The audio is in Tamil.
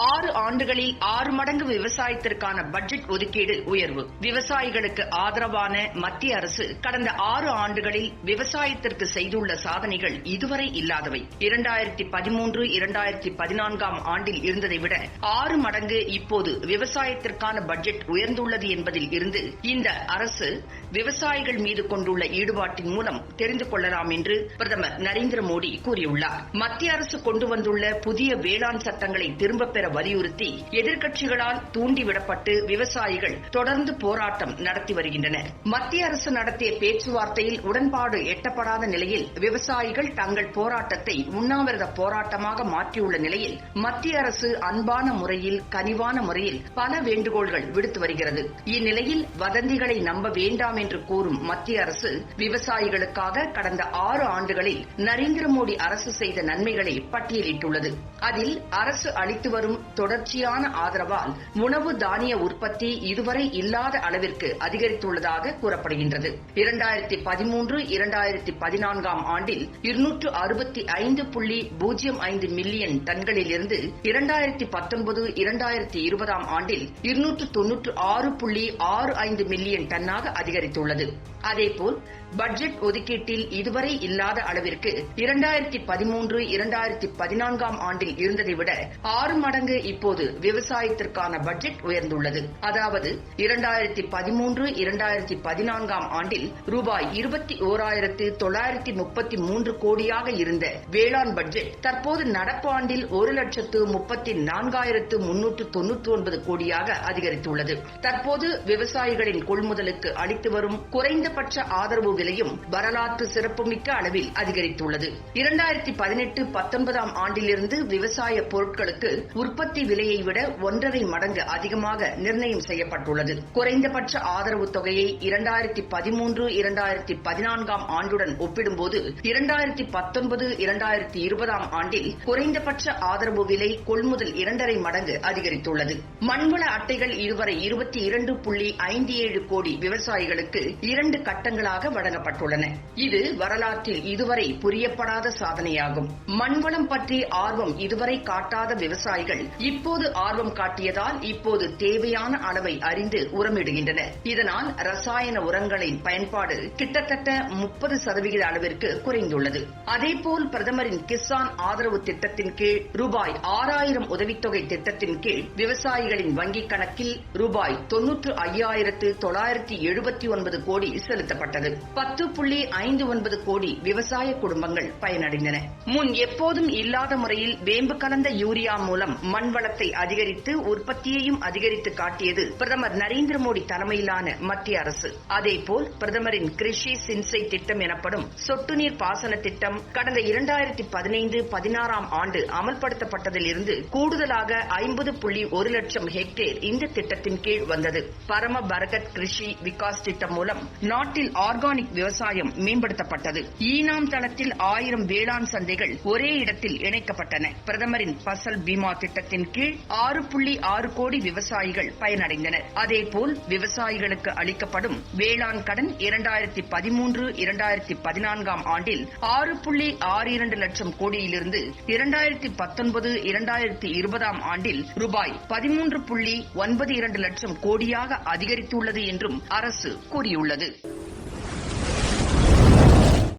ஆறு ஆண்டுகளில் ஆறு மடங்கு விவசாயத்திற்கான பட்ஜெட் ஒதுக்கீடு உயர்வு. விவசாயிகளுக்கு ஆதரவான மத்திய அரசு கடந்த ஆறு ஆண்டுகளில் விவசாயத்திற்கு செய்துள்ள சாதனைகள் இதுவரை இல்லாதவை. இரண்டாயிரத்தி பதிமூன்று இரண்டாயிரத்தி பதினான்காம் ஆண்டில் இருந்ததை விட ஆறு மடங்கு இப்போது விவசாயத்திற்கான பட்ஜெட் உயர்ந்துள்ளது என்பதில் இருந்து இந்த அரசு விவசாயிகள் மீது கொண்டுள்ள ஈடுபாட்டின் மூலம் தெரிந்து கொள்ளலாம் என்று பிரதமர் நரேந்திர மோடி கூறியுள்ளார். மத்திய அரசு கொண்டு வந்துள்ள புதிய வேளாண் சட்டங்களை திரும்பப் பெற வலியுறுத்தி எதிர்க்கட்சிகளால் தூண்டிவிடப்பட்டு விவசாயிகள் தொடர்ந்து போராட்டம் நடத்தி வருகின்றனர். மத்திய அரசு நடத்திய பேச்சுவார்த்தையில் உடன்பாடு எட்டப்படாத நிலையில் விவசாயிகள் தங்கள் போராட்டத்தை உண்ணாவிரத போராட்டமாக மாற்றியுள்ள நிலையில் மத்திய அரசு அன்பான முறையில் கனிவான முறையில் பல வேண்டுகோள்கள் விடுத்து வருகிறது. இந்நிலையில் வதந்திகளை நம்ப வேண்டாம் என்று கூறும் மத்திய அரசு விவசாயிகளுக்காக கடந்த ஆறு ஆண்டுகளில் நரேந்திர மோடி அரசு செய்த நன்மைகளை பட்டியலிட்டுள்ளது. அதில் அரசு அளித்து வரும் தொடர்ச்சியான ஆதரவால் உணவு தானிய உற்பத்தி இதுவரை இல்லாத அளவிற்கு அதிகரித்துள்ளதாக கூறப்படுகின்றது. இரண்டாயிரத்தி பதிமூன்று இரண்டாயிரத்தி பதினான்காம் ஆண்டில் இருநூற்று அறுபத்தி ஐந்து புள்ளி பூஜ்ஜியம் ஐந்து மில்லியன் டன்களிலிருந்து இரண்டாயிரத்தி பத்தொன்பது இரண்டாயிரத்தி இருபதாம் ஆண்டில் இருநூற்று தொன்னூற்று ஆறு புள்ளி ஆறு ஐந்து மில்லியன் டன்னாக அதிகரித்துள்ளது. அதேபோல் பட்ஜெட் ஒதுக்கீட்டில் இதுவரை இல்லாத அளவிற்கு இரண்டாயிரத்தி பதிமூன்று இரண்டாயிரத்தி பதினான்காம் ஆண்டில் இருந்ததை விட ஆறு மடங்கு மடங்கு இப்போது விவசாயத்திற்கான பட்ஜெட் உயர்ந்துள்ளது. அதாவது இரண்டாயிரத்தி பதிமூன்று இரண்டாயிரத்தி பதினான்காம் ஆண்டில் ரூபாய் இருபத்தி ஓராயிரத்து தொள்ளாயிரத்தி முப்பத்தி மூன்று கோடியாக இருந்த வேளாண் பட்ஜெட் தற்போது நடப்பு ஆண்டில் ஒரு லட்சத்து முப்பத்தி நான்காயிரத்து முன்னூற்று தொன்னூற்றி ஒன்பது கோடியாக அதிகரித்துள்ளது. தற்போது விவசாயிகளின் கொள்முதலுக்கு அளித்து வரும் குறைந்தபட்ச ஆதரவு விலையும் வரலாற்று சிறப்புமிக்க அளவில் அதிகரித்துள்ளது. இரண்டாயிரத்தி பதினெட்டு பத்தொன்பதாம் ஆண்டிலிருந்து விவசாய பொருட்களுக்கு உற்பத்தி உற்பத்தி விலையை விட ஒன்றரை மடங்கு அதிகமாக நிர்ணயம் செய்யப்பட்டுள்ளது. குறைந்தபட்ச ஆதரவு தொகையை இரண்டாயிரத்தி பதிமூன்று இரண்டாயிரத்தி பதினான்காம் ஆண்டுடன் ஒப்பிடும்போது இரண்டாயிரத்தி பத்தொன்பது இரண்டாயிரத்தி இருபதாம் ஆண்டில் குறைந்தபட்ச ஆதரவு விலை கொள்முதல் இரண்டரை மடங்கு அதிகரித்துள்ளது. மண்வள அட்டைகள் இதுவரை இருபத்தி இரண்டு புள்ளி ஐந்து ஏழு கோடி விவசாயிகளுக்கு இரண்டு கட்டங்களாக வழங்கப்பட்டுள்ளன. இது வரலாற்றில் இதுவரை புரியப்படாத சாதனையாகும். மண்வளம் பற்றி ஆர்வம் இதுவரை காட்டாத விவசாயிகள் விவசாயிகள் இப்போது ஆர்வம் காட்டியதால் இப்போது தேவையான அளவை அறிந்து உரமிடுகின்றனர் இதனால் ரசாயன உரங்களின் பயன்பாடு கிட்டத்தட்ட முப்பது சதவிகித அளவிற்கு குறைந்துள்ளது. அதேபோல் பிரதமரின் கிசான் ஆதரவு திட்டத்தின் கீழ் ரூபாய் ஆறாயிரம் உதவித்தொகை திட்டத்தின் கீழ் விவசாயிகளின் வங்கிக் கணக்கில் ரூபாய் தொன்னூற்று ஐயாயிரத்து தொள்ளாயிரத்தி எழுபத்தி ஒன்பது கோடி செலுத்தப்பட்டது. பத்து புள்ளி ஐந்து ஒன்பது கோடி விவசாய குடும்பங்கள் பயனடைந்தன. முன் எப்போதும் இல்லாத முறையில் வேம்பு கலந்த யூரியா மூலம் மண் வளத்தை அதிகரித்து உற்பத்தியையும் அதிகரித்து காட்டியது பிரதமர் நரேந்திர மோடி தலைமையிலான மத்திய அரசு. அதேபோல் பிரதமரின் கிருஷி சின்சை திட்டம் எனப்படும் சொட்டு நீர் பாசன திட்டம் கடந்த இரண்டாயிரத்தி பதினைந்து பதினாறாம் ஆண்டு அமல்படுத்தப்பட்டதில் இருந்து கூடுதலாக ஐம்பது புள்ளி ஒரு லட்சம் ஹெக்டேர் இந்த திட்டத்தின் கீழ் வந்தது. பரம பரகத் கிருஷி விகாஸ் திட்டம் மூலம் நாட்டில் ஆர்கானிக் விவசாயம் மேம்படுத்தப்பட்டது. ஈனாம் தளத்தில் ஆயிரம் வேளாண் சந்தைகள் ஒரே இடத்தில் இணைக்கப்பட்டன. பிரதமரின் பசல் பீமா திட்டம் திட்டத்தின் கீழ் ஆறு புள்ளி ஆறு கோடி விவசாயிகள் பயனடைந்தனர். அதேபோல் விவசாயிகளுக்கு அளிக்கப்படும் வேளாண் கடன் இரண்டாயிரத்தி பதிமூன்று இரண்டாயிரத்தி பதினான்காம் ஆண்டில் ஆறு புள்ளி ஆறு இரண்டு லட்சம் கோடியிலிருந்து இரண்டாயிரத்தி பத்தொன்பது இரண்டாயிரத்தி இருபதாம் ஆண்டில் ரூபாய் பதிமூன்று புள்ளி ஒன்பது இரண்டு லட்சம் கோடியாக அதிகரித்துள்ளது என்றும் அரசு கூறியுள்ளது.